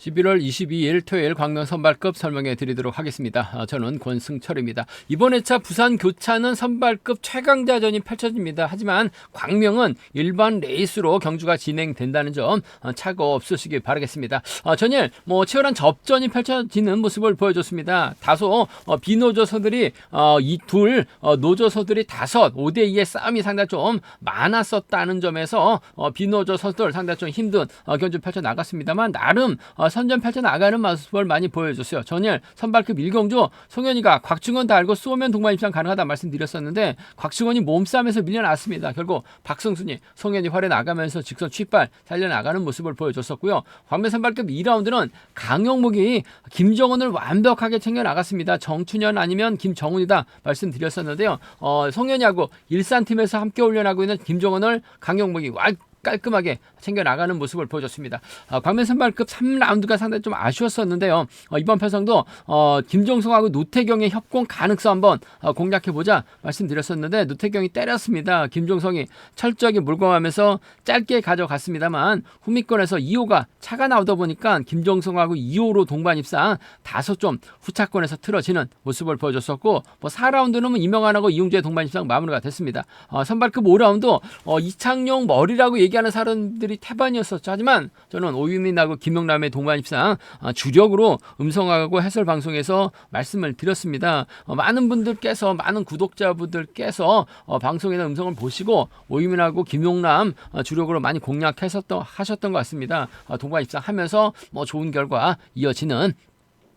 11월 22일 토요일 광명 선발급 설명해 드리도록 하겠습니다. 아, 저는 권승철입니다. 이번 회차 부산 교차는 선발급 최강자전이 펼쳐집니다. 하지만 광명은 일반 레이스로 경주가 진행된다는 점 어, 착오 없으시길 바라겠습니다. 어, 전일 뭐 치열한 접전이 펼쳐지는 모습을 보여줬습니다. 다소 어, 비노조서들이 어, 이둘 어, 노조서들이 다섯 5대 2의 싸움이 상당히 좀 많았었다는 점에서 어, 비노조서들 상당히 좀 힘든 어, 경주 펼쳐 나갔습니다만 나름 어, 선전 펼쳐 나가는 모습을 많이 보여줬어요. 전일 선발급 일경주 송현이가 곽충원 달고 쏘면 동반 입장 가능하다 말씀드렸었는데 곽충원이 몸싸움에서 밀려났습니다. 결국 박성순이 송현이 활에 나가면서 직선 취발 살려나가는 모습을 보여줬었고요. 광면 선발급 2라운드는 강영목이 김정은을 완벽하게 챙겨 나갔습니다. 정춘현 아니면 김정훈이다 말씀드렸었는데요. 어, 송현이하고 일산팀에서 함께 훈련하고 있는 김정은을 강영목이 와 깔끔하게 챙겨 나가는 모습을 보여줬습니다. 어, 광면 선발급 3라운드가 상당히 좀 아쉬웠었는데요. 어, 이번 편성도 어, 김종성하고 노태경의 협공 가능성 한번 어, 공략해 보자 말씀드렸었는데 노태경이 때렸습니다. 김종성이 철저하게 물건하면서 짧게 가져갔습니다만 후미권에서 2호가 차가 나오다 보니까 김종성하고 2호로 동반 입상 다소 좀 후차권에서 틀어지는 모습을 보여줬었고 뭐 4라운드는 뭐 이명환하고 이용주의 동반 입상 마무리가 됐습니다. 어, 선발급 5라운드 어, 이창용 머리라고 얘기 하는 사람들이 태반이었었죠. 하지만 저는 오유민하고 김영남의 동반 입상 어, 주력으로 음성하고 해설 방송에서 말씀을 드렸습니다. 어, 많은 분들께서 많은 구독자분들께서 어, 방송에서 음성을 보시고 오유민하고 김용남 어, 주력으로 많이 공략하셨던 하셨던 것 같습니다. 어, 동반 입상하면서 뭐 좋은 결과 이어지는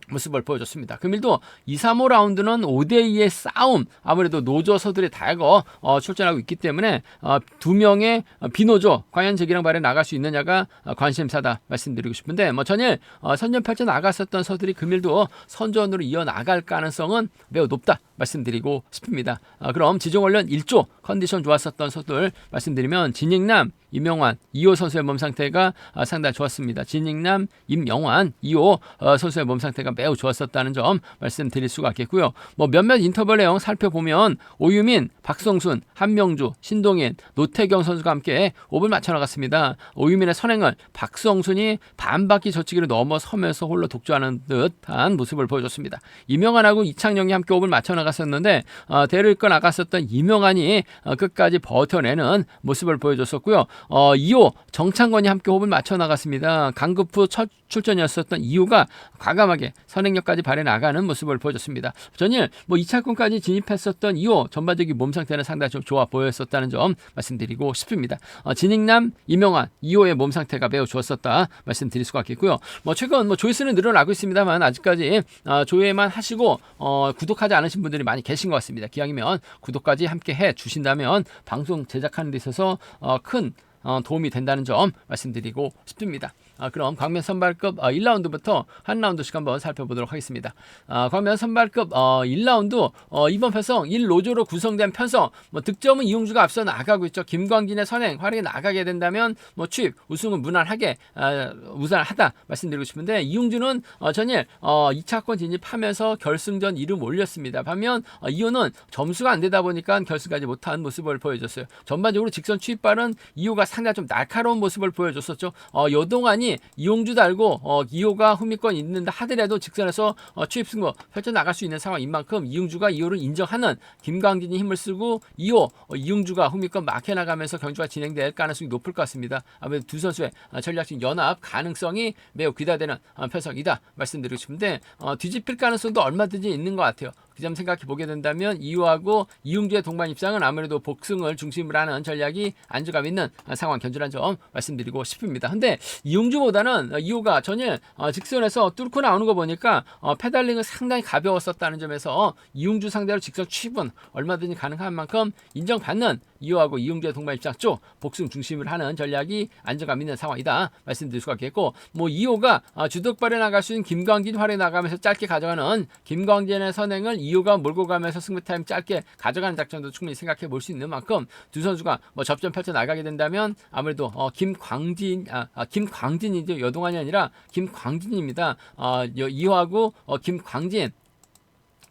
모습을 보여줬습니다. 금일도 2, 3호 라운드는 5대2의 싸움 아무래도 노조 서들의 다거 어, 출전하고 있기 때문에 어, 두 명의 어, 비노조 과연 제기랑 발에 나갈 수 있느냐가 어, 관심사다 말씀드리고 싶은데 뭐 전일 어, 선전 펼쳐 나갔었던 서들이 금일도 선전으로 이어 나갈 가능성은 매우 높다 말씀드리고 싶습니다. 어, 그럼 지종훈련 1조 컨디션 좋았었던 서들 말씀드리면 진익남 임영환, 이호 선수의 몸 상태가 아, 상당히 좋았습니다. 진익남, 임영환, 이호 어, 선수의 몸 상태가 매우 좋았었다는 점 말씀드릴 수가 있겠고요. 뭐 몇몇 인터벌 내용 살펴보면 오유민, 박성순, 한명주, 신동인, 노태경 선수가 함께 5을 맞춰 나갔습니다. 오유민의 선행을 박성순이 반바퀴 저치기를 넘어서면서 홀로 독주하는 듯한 모습을 보여줬습니다. 이명환하고 이창영이 함께 5을 맞춰 나갔었는데 어, 대를 이끌어 나갔었던 이명환이 어, 끝까지 버텨내는 모습을 보여줬었고요. 어, 2호 정창건이 함께 호흡을 맞춰 나갔습니다. 강급 후 첫 출전이었었던 2호가 과감하게 선행력까지 발해 나가는 모습을 보여줬습니다. 전일 뭐 2차권까지 진입했었던 2호 전반적인 몸 상태는 상당히 좀 좋아 보였었다는 점 말씀드리고 싶습니다. 어, 진익남, 이명환, 2호의 몸 상태가 매우 좋았었다 말씀드릴 수가 있겠고요. 뭐 최근 뭐 조회수는 늘어나고 있습니다만 아직까지 어, 조회만 하시고 어, 구독하지 않으신 분들이 많이 계신 것 같습니다. 기왕이면 구독까지 함께 해 주신다면 방송 제작하는 데 있어서 어, 큰 어, 도움이 된다는 점 말씀드리고 싶습니다. 아, 그럼 광면 선발급 어, 1라운드부터 한 라운드씩 한번 살펴보도록 하겠습니다. 아, 광면 선발급 어, 1라운드 어, 이번 편성 1로조로 구성된 편성 뭐 득점은 이용주가 앞서 나가고 있죠. 김광진의 선행 활약이 나가게 된다면 뭐 취입 우승은 무난하게 아, 무난하다 말씀드리고 싶은데 이용주는 어, 전일 어, 2차권 진입하면서 결승전 이름 올렸습니다. 반면 어, 이호는 점수가 안 되다 보니까 결승까지 못한 모습을 보여줬어요. 전반적으로 직선 취입발은 이호가 상당히 좀 날카로운 모습을 보여줬었죠. 어, 여동안이 이용주 달고 어, 이호가 후미권 있는다 하더라도 직선에서 어, 취입 승부 펼쳐 나갈 수 있는 상황인 만큼 이용주가 이호를 인정하는 김광진이 힘을 쓰고 이호 어, 이용주가 후미권 막혀 나가면서 경주가 진행될 가능성이 높을 것 같습니다. 아무래도 두 선수의 어, 전략적 연합 가능성이 매우 기대되는 어, 편성이다 말씀드리고 싶은데 어, 뒤집힐 가능성도 얼마든지 있는 것 같아요. 그 점 생각해 보게 된다면 이호하고 이용주의 동반 입장은 아무래도 복승을 중심으로 하는 전략이 안주감 있는 상황 견주란 점 말씀드리고 싶습니다. 근데 이용주보다는 이호가 전일 어, 직선에서 뚫고 나오는 거 보니까 어, 페달링은 상당히 가벼웠었다는 점에서 이용주 상대로 직선 취입은 얼마든지 가능한 만큼 인정받는 이호하고 이용주의 동반 입장 쪽 복승 중심을 하는 전략이 안정감 있는 상황이다 말씀드릴 수가 있겠고 뭐 이호가 어, 주덕발에 나갈 수 있는 김광진 활에 나가면서 짧게 가져가는 김광진의 선행을 이호가 몰고 가면서 승부 타임 짧게 가져가는 작전도 충분히 생각해 볼 수 있는 만큼 두 선수가 뭐 접전 펼쳐 나가게 된다면 아무래도 어, 김광진 아, 아 김광진이죠 여동안이 아니라 김광진입니다. 어, 이호하고 어, 김광진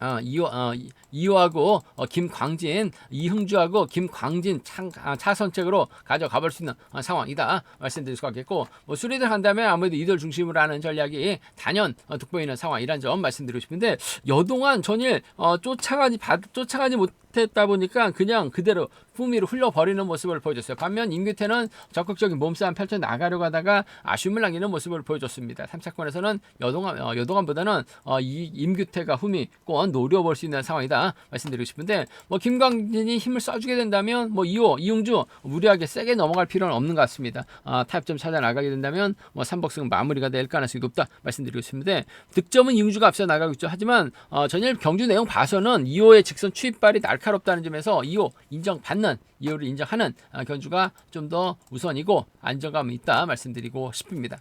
어, 이호, 어, 이- 이호하고 어, 김광진, 이흥주하고 김광진 창, 아, 차선책으로 가져가 볼 수 있는 어, 상황이다. 말씀드릴 수가 있겠고 뭐 수리를 한다면 아무래도 이들 중심으로 하는 전략이 단연 어, 돋보이는 상황이란 점 말씀드리고 싶은데 여동안 전일 어, 쫓아가지 받, 쫓아가지 못 했다 보니까 그냥 그대로 품위로 흘려버리는 모습을 보여줬어요. 반면 임규태는 적극적인 몸싸움 펼쳐 나가려고 하다가 아쉬움을 남기는 모습을 보여줬습니다. 3차권에서는 여동안, 어, 여동안보다는 어, 이 임규태가 후미권 노려볼 수 있는 상황이다 말씀드리고 싶은데 뭐 김광진이 힘을 써주게 된다면 뭐 이호, 이용주 무리하게 세게 넘어갈 필요는 없는 것 같습니다. 아, 타협점 찾아 나가게 된다면 뭐 삼복승 마무리가 될 가능성이 높다 말씀드리고 싶은데 득점은 이용주가 앞서 나가고 있죠. 하지만 어, 전일 경주 내용 봐서는 이호의 직선 추입발이 날 카롭다는 점에서 이호 인정받는 이호를 인정하는 아, 견주가 좀 더 우선이고 안정감이 있다 말씀드리고 싶습니다.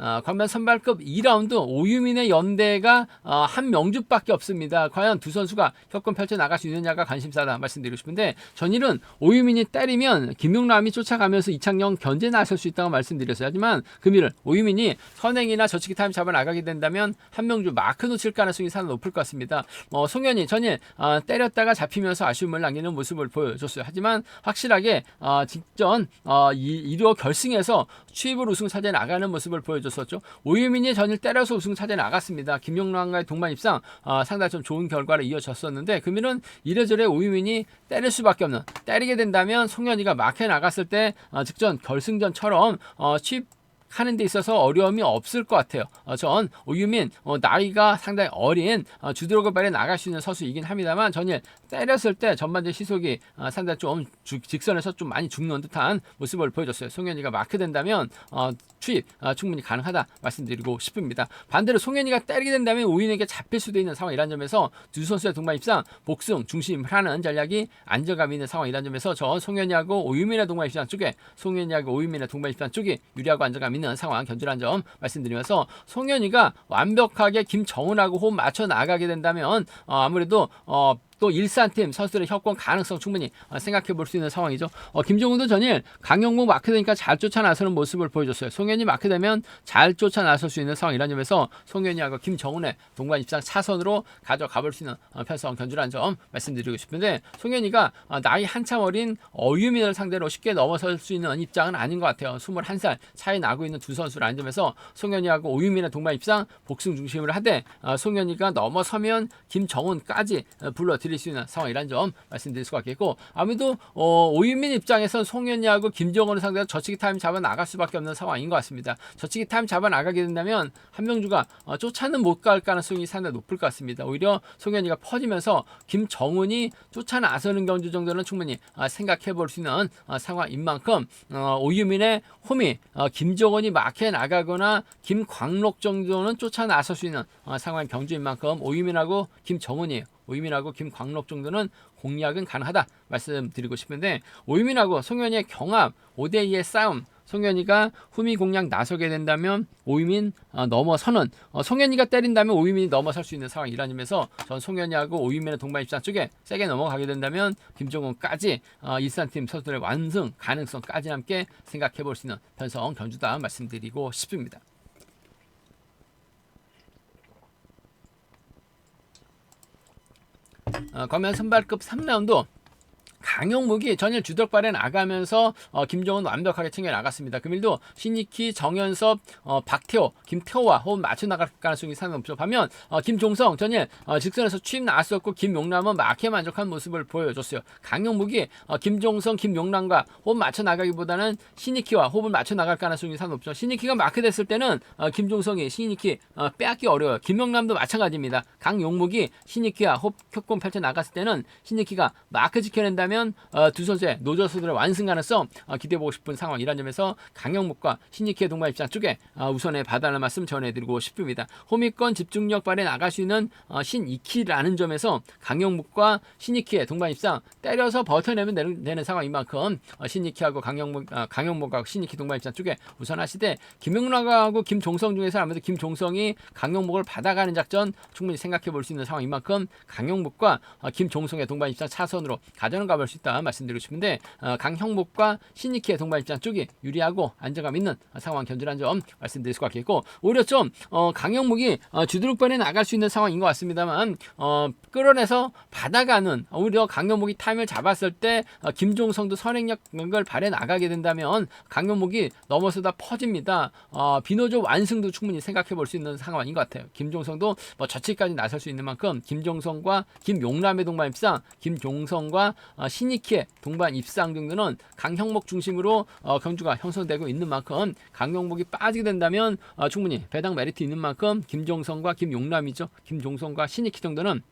어, 관면 선발급 2라운드 오유민의 연대가 어, 한 명주밖에 없습니다. 과연 두 선수가 협권 펼쳐 나갈 수 있느냐가 관심사다 말씀드리고 싶은데 전일은 오유민이 때리면 김용남이 쫓아가면서 이창영 견제 나설 수 있다고 말씀드렸어요. 하지만 금일은 오유민이 선행이나 저치기 타임 잡아 나가게 된다면 한 명주 마크 놓칠 가능성이 상당히 높을 것 같습니다. 어, 송현이 전일 어, 때렸다가 잡히면서 아쉬움을 남기는 모습을 보여줬어요. 하지만 확실하게 어, 직전 어, 이, 1호 결승에서 취입을 우승 차지해 나가는 모습을 보여줬 었죠. 오유민이 전일 때려서 우승 차지해 나갔습니다. 김용남과의 동반 입상 어, 상당히 좀 좋은 결과를 이어졌었는데 금일은 이래저래 오유민이 때릴 수밖에 없는 때리게 된다면 송현이가 막혀 나갔을 때 어, 직전 결승전처럼 어, 하는 데 있어서 어려움이 없을 것 같아요. 어, 전 오유민 어, 나이가 상당히 어린 어, 주드로그 발에 나갈 수 있는 선수이긴 합니다만 전일 때렸을 때 전반전 시속이 어, 상당히 좀 주- 직선에서 좀 많이 죽는 듯한 모습을 보여줬어요. 송현이가 마크된다면 어, 추입 어, 충분히 가능하다 말씀드리고 싶습니다. 반대로 송현이가 때리게 된다면 오유민에게 잡힐 수도 있는 상황이란 점에서 두 선수의 동반 입상 복승 중심을 하는 전략이 안정감 있는 상황이란 점에서 저 송현이하고 오유민의 동반 입상 쪽에 송현이하고 오유민의 동반 입상 쪽이 유리하고 안정감 있는 상황 견주란 점 말씀드리면서 송현이가 완벽하게 김정은하고 호흡 맞춰 나가게 된다면 어, 아무래도 어, 또 일산팀 선수들의 협권 가능성 충분히 어, 생각해 볼 수 있는 상황이죠. 어, 김종훈도 전일 강영목 마크 되니까 잘 쫓아 나서는 모습을 보여줬어요. 송현이 마크 되면 잘 쫓아 나설 수 있는 상황이라는 점에서 송현이하고 김정훈의 동반 입상 차선으로 가져가 볼 수 있는 어, 편성 견주라는 점 말씀드리고 싶은데 송현이가 어, 나이 한참 어린 어유민을 상대로 쉽게 넘어설 수 있는 입장은 아닌 것 같아요. 21살 차이 나고 있는 두 선수라는 점에서 송현이하고 오유민의 동반 입상 복승 중심을 하되 어, 송현이가 넘어서면 김정훈까지 어, 불러 드릴 수 있는 상황이라는 점 말씀드릴 수가 있겠고 아무래도 어, 오유민 입장에선 송현이하고 김정훈을 상대로 저치기 타임 잡아 나갈 수밖에 없는 상황인 것 같습니다. 저치기 타임 잡아 나가게 된다면 한명주가 어, 쫓아는 못 갈 가능성이 상당히 높을 것 같습니다. 오히려 송현이가 퍼지면서 김정훈이 쫓아 나서는 경주 정도는 충분히 어, 생각해 볼 수 있는 어, 상황인 만큼 어, 오유민의 홈이 어, 김정원이 막혀 나가거나 김광록 정도는 쫓아 나설 수 있는 어, 상황 경주인 만큼 오유민하고 김정훈이 오유민하고 김광록 정도는 공략은 가능하다 말씀드리고 싶은데 오유민하고 송현이의 경합 5대2의 싸움 송현이가 후미 공략 나서게 된다면 오유민 어, 넘어서는 어, 송현이가 때린다면 오유민이 넘어설 수 있는 상황이라는 점에서 전 송현이하고 오유민의 동반 입장 쪽에 세게 넘어가게 된다면 김종훈까지 어, 일산팀 선수들의 완승 가능성까지 함께 생각해 볼 수 있는 편성 견주다 말씀드리고 싶습니다. 어, 과면 선발급 3라운드 강영묵이 전일 주덕발에 나가면서 어, 김정은 완벽하게 챙겨 나갔습니다. 금일도 신익희, 정현섭, 어, 박태호, 김태호와 호흡 맞춰 나갈 가능성이 상당히 높죠. 반면 어, 김종성 전일 어, 직선에서 취임 나왔었고 김용남은 막해 만족한 모습을 보여줬어요. 강영묵이 어, 김종성, 김용남과 호흡 맞춰 나가기보다는 신익희와 호흡을 맞춰 나갈 가능성이 상당히 높죠. 신익희가 마크 됐을 때는 어, 김종성이 신익희 어, 빼앗기 어려워요. 김용남도 마찬가지입니다. 강용묵이 신익희와 호흡 협공 펼쳐 나갔을 때는 신익희가 마크 지켜낸다면 어, 두 선수의 노저수들의 완승 가능성 어, 기대해보고 싶은 상황이란 점에서 강영묵과 신익희의 동반 입장 쪽에 어, 우선에 봐달라는 말씀 전해드리고 싶습니다. 호미권 집중력 발에 나갈 수 있는 어, 신익희라는 점에서 강영묵과 신익희의 동반 입장 때려서 버텨내면 되는, 되는 상황인 만큼 어, 신익희하고 강영묵, 어, 강영묵과 신익희 동반 입장 쪽에 우선하시되 김용락하고 김종성 중에서 아무래도 김종성이 강영묵을 받아가는 작전 충분히 생각해 볼 수 있는 상황인 만큼 강영묵과 어, 김종성의 동반 입장 차선으로 가져는 가볼 수수 있다 말씀드리고 싶은데 어, 강형목과 신익희의 동반 입장 쪽이 유리하고 안정감 있는 상황 견주란 점 말씀드릴 수가 있겠고 오히려 좀 어, 강형목이 어, 주드룩번에 나갈 수 있는 상황인 것 같습니다만 어, 끌어내서 받아가는 오히려 강형목이 타임을 잡았을 때 어, 김종성도 선행력을 발해 나가게 된다면 강형목이 넘어서다 퍼집니다. 어, 비노조 완승도 충분히 생각해 볼 수 있는 상황인 것 같아요. 김종성도 뭐 저치까지 나설 수 있는 만큼 김종성과 김용남의 동반 입상, 김종성과 어, 신익희의 동반 입상 정도는 강형목 중심으로 어, 경주가 형성되고 있는 만큼 강형목이 빠지게 된다면 어, 충분히 배당 메리트 있는 만큼 김종성과 김용남이죠. 김종성과 신익희 정도는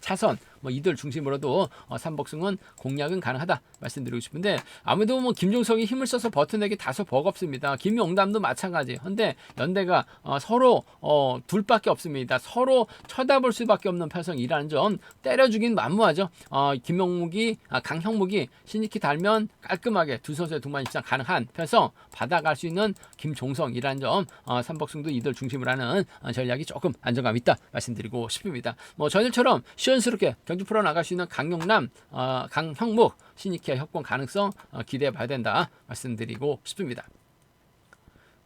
차선 뭐 이들 중심으로도 어, 삼복승은 공략은 가능하다 말씀드리고 싶은데 아무래도 뭐 김종성이 힘을 써서 버텨내기 다소 버겁습니다. 김용담도 마찬가지. 근데 연대가 어, 서로 어, 둘밖에 없습니다. 서로 쳐다볼 수밖에 없는 편성이라는 점 때려주긴 만무하죠. 어, 김용묵이 아, 강형묵이 신익희 달면 깔끔하게 두 선수의 동반 입상 가능한 편성 받아갈 수 있는 김종성이라는 점 어, 삼복승도 이들 중심으로 하는 어, 전략이 조금 안정감 있다 말씀드리고 싶습니다. 뭐 전일처럼 시원스럽게 경주 풀어 나갈 수 있는 강용남, 어, 강형목, 신익희의 협공 가능성 어, 기대해 봐야 된다 말씀드리고 싶습니다.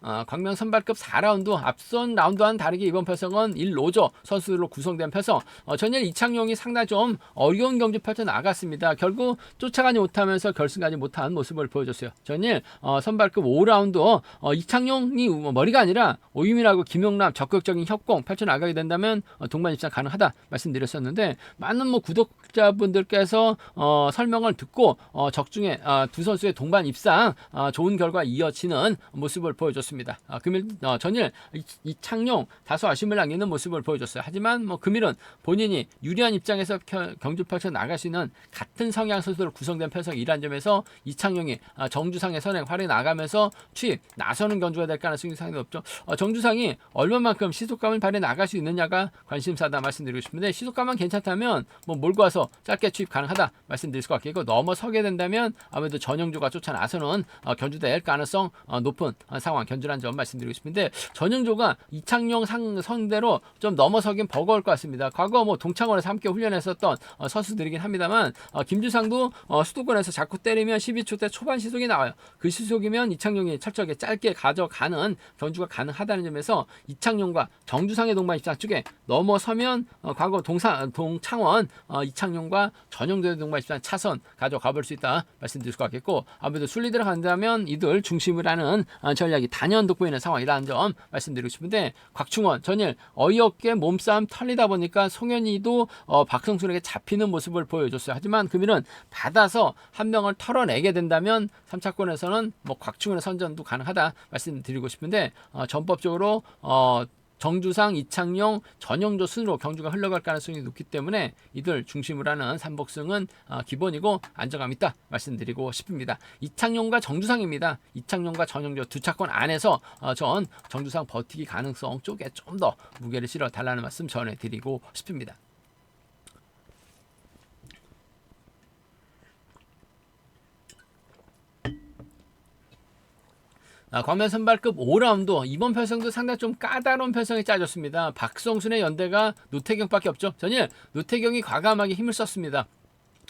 어, 광명 선발급 4라운드 앞선 라운드와는 다르게 이번 편성은 1로저 선수들로 구성된 편성 어, 전일 이창용이 상당히 좀 어려운 경기 펼쳐 나갔습니다. 결국 쫓아가지 못하면서 결승까지 못한 모습을 보여줬어요. 전일 어, 선발급 5라운드 어, 이창용이 머리가 아니라 오유민하고 김용남 적극적인 협공 펼쳐 나가게 된다면 어, 동반 입장 가능하다 말씀드렸었는데 많은 뭐 구독자분들께서 어, 설명을 듣고 어, 적중에 어, 두 선수의 동반 입상 어, 좋은 결과 이어지는 모습을 보여줬습니다. 어, 금일 어, 전일 이- 이창용 다소 아쉬움을 남기는 모습을 보여줬어요. 하지만 뭐 금일은 본인이 유리한 입장에서 겨- 경주 펼쳐 나갈 수 있는 같은 성향 선수로 구성된 편성이란 점에서 이창용이 어, 정주상의 선행 활에 나가면서 취입 나서는 경주가 될 가능성이 상당히 높죠. 어, 정주상이 얼마만큼 시속감을 발휘 나갈 수 있느냐가 관심사다 말씀드리고 싶은데 시속감만 괜찮다면 뭐 몰고 와서 짧게 취입 가능하다 말씀드릴 것 같고 넘어서게 된다면 아무래도 전영조가 쫓아 나서는 어, 견주될 가능성 어, 높은 어, 상황 견주 란점 말씀드리고 싶은데 전영조가 이창용 상 상대로 좀 넘어서긴 버거울 것 같습니다. 과거 뭐 동창원에서 함께 훈련했었던 어, 선수들이긴 합니다만 어, 김주상도 어, 수도권에서 자꾸 때리면 12초 때 초반 시속이 나와요. 그 시속이면 이창용이 철저하게 짧게 가져가는 견주가 가능하다는 점에서 이창용과 정주상의 동반 입장 쪽에 넘어서면 어, 과거 동사, 동창원 어, 이창용과 전용도의 동반 입장 차선 가져가 볼 수 있다 말씀드릴 수 같겠고 아무래도 순리대로 간다면 이들 중심을 하는 어, 전략이 단연 돋보이는 상황이라는 점 말씀드리고 싶은데 곽충원 전일 어이없게 몸싸움 털리다 보니까 송현이도 어, 박성순에게 잡히는 모습을 보여줬어요. 하지만 금일은 받아서 한 명을 털어내게 된다면 3차권에서는 뭐 곽충원의 선전도 가능하다 말씀드리고 싶은데 어, 전법적으로 어, 정주상, 이창용, 전영조 순으로 경주가 흘러갈 가능성이 높기 때문에 이들 중심으로 하는 삼복승은 어, 기본이고 안정감 있다 말씀드리고 싶습니다. 이창용과 정주상입니다. 이창용과 전영조 두 차권 안에서 어, 전 정주상 버티기 가능성 쪽에 좀 더 무게를 실어 달라는 말씀 전해드리고 싶습니다. 아, 광면 선발급 5라운드 이번 편성도 상당히 좀 까다로운 편성이 짜졌습니다. 박성순의 연대가 노태경밖에 없죠. 전일 노태경이 과감하게 힘을 썼습니다.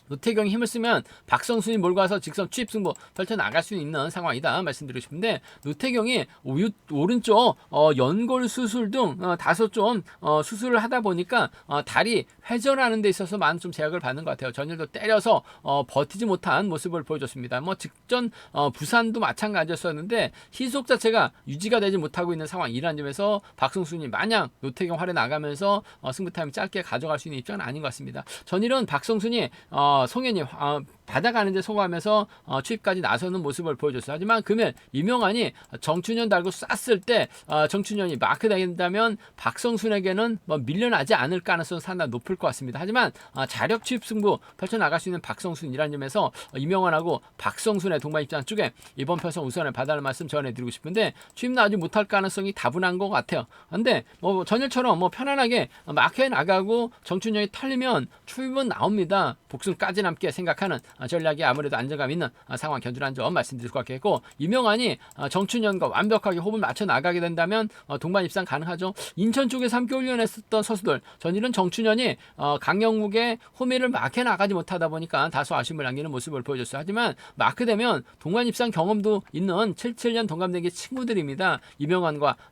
노태경이 힘을 쓰면 박성순이 몰고 와서 직선 취입 승부 펼쳐 나갈 수 있는 상황이다 말씀드리고 싶은데 노태경이 오- 오른쪽 어, 연골 수술 등 어, 다소 좀 어, 수술을 하다 보니까 어, 다리 회전하는 데 있어서 많은 좀 제약을 받는 것 같아요. 전일도 때려서 어, 버티지 못한 모습을 보여줬습니다. 뭐 직전 어, 부산도 마찬가지였었는데 희속 자체가 유지가 되지 못하고 있는 상황이라는 점에서 박성순이 마냥 노태경 활에 나가면서 어, 승부 타임 짧게 가져갈 수 있는 입장은 아닌 것 같습니다. 전일은 박성순이 어, 송현이 어, 받아가는데 성공하면서 어, 취입까지 나서는 모습을 보여줬어요. 하지만 금일 이명환이 정춘현 달고 쐈을 때 어, 정춘현이 마크 된다면 박성순에게는 뭐 밀려나지 않을 가능성은 상당히 높을 것 같습니다. 하지만 어, 자력 취입 승부 펼쳐 나갈 수 있는 박성순이라는 점에서 어, 이명환하고 박성순의 동반 입장 쪽에 이번 편성 우선을 받아할 말씀 전해드리고 싶은데 취입 나지 못할 가능성이 다분한 것 같아요. 근데 뭐 전일처럼 뭐 편안하게 마크에 나가고 정춘현이 털리면 출입은 나옵니다. 복승까지 남게 생각하는 아, 전략이 아무래도 안정감 있는 아, 상황 견주라는 점 말씀드릴 것 같겠고 이명환이 아, 정춘현과 완벽하게 호흡을 맞춰 나가게 된다면 어, 동반 입상 가능하죠. 인천 쪽에 3개월 연했었던 선수들 전일은 정춘현이 어, 강영욱의 호미를 마크해 나가지 못하다 보니까 다소 아쉬움을 남기는 모습을 보여줬어요. 하지만 마크되면 동반 입상 경험도 있는 77년 동갑내기 친구들입니다.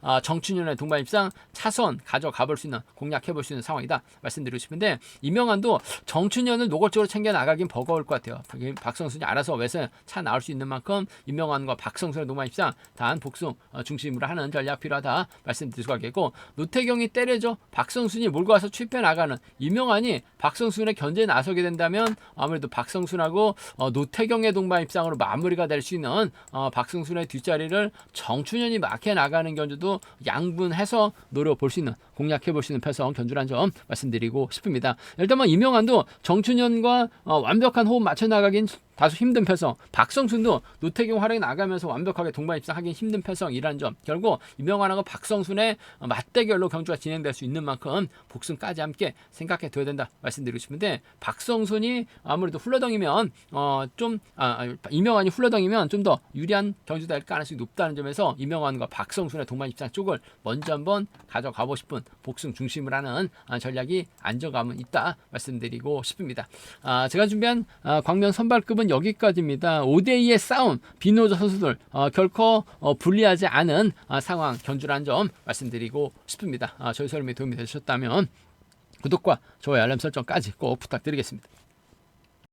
아, 정춘현의 동반 입상 차선 가져가 볼 수 있는 공략해 볼 수 있는 상황이다 말씀드리고 싶은데 이명환도 정춘현을 노골적으로 챙겨 나가긴 버거울 것 같아요. 그게 박성순이 알아서 외서 차 나올 수 있는 만큼 이명환과 박성순의 동반 입상 단 복숭 어, 중심으로 하는 전략 필요하다 말씀드릴 수가 있겠고 노태경이 때려줘 박성순이 몰고 와서 취입해 나가는 이명환이 박성순의 견제에 나서게 된다면 아무래도 박성순하고 어, 노태경의 동반 입상으로 마무리가 될 수 있는 어, 박성순의 뒷자리를 정춘현이 막해 나가는 견주도 양분해서 노려볼 수 있는 공략해 볼 수 있는 패성 견주란 점 말씀드리고 싶습니다. 일단 뭐 이명환도 정춘현과 어, 완벽한 호흡 맞춰 나가긴 다소 힘든 패성. 박성순도 노태경 활약이 나가면서 완벽하게 동반 입상하기 힘든 패성이라는 점. 결국 이명환하고 박성순의 어, 맞대결로 경주가 진행될 수 있는 만큼 복승까지 함께 생각해 둬야 된다 말씀드리고 싶은데 박성순이 아무래도 훌러덩이면 어좀 아, 아, 이명환이 훌러덩이면 좀 더 유리한 경주가 될 가능성이 높다는 점에서 이명환과 박성순의 동반 입상 쪽을 먼저 한번 가져가고 싶은 복승 중심을 하는 아, 전략이 안정감은 있다 말씀드리고 싶습니다. 아, 제가 준비한 아, 광명 선발급은 여기까지입니다. 5대2의 싸움, 비노저 선수들 어, 결코 어, 불리하지 않은 아, 상황 견주라는 점 말씀드리고 싶습니다. 아, 저희 설명이 도움이 되셨다면 구독과 좋아요 알람 설정까지 꼭 부탁드리겠습니다.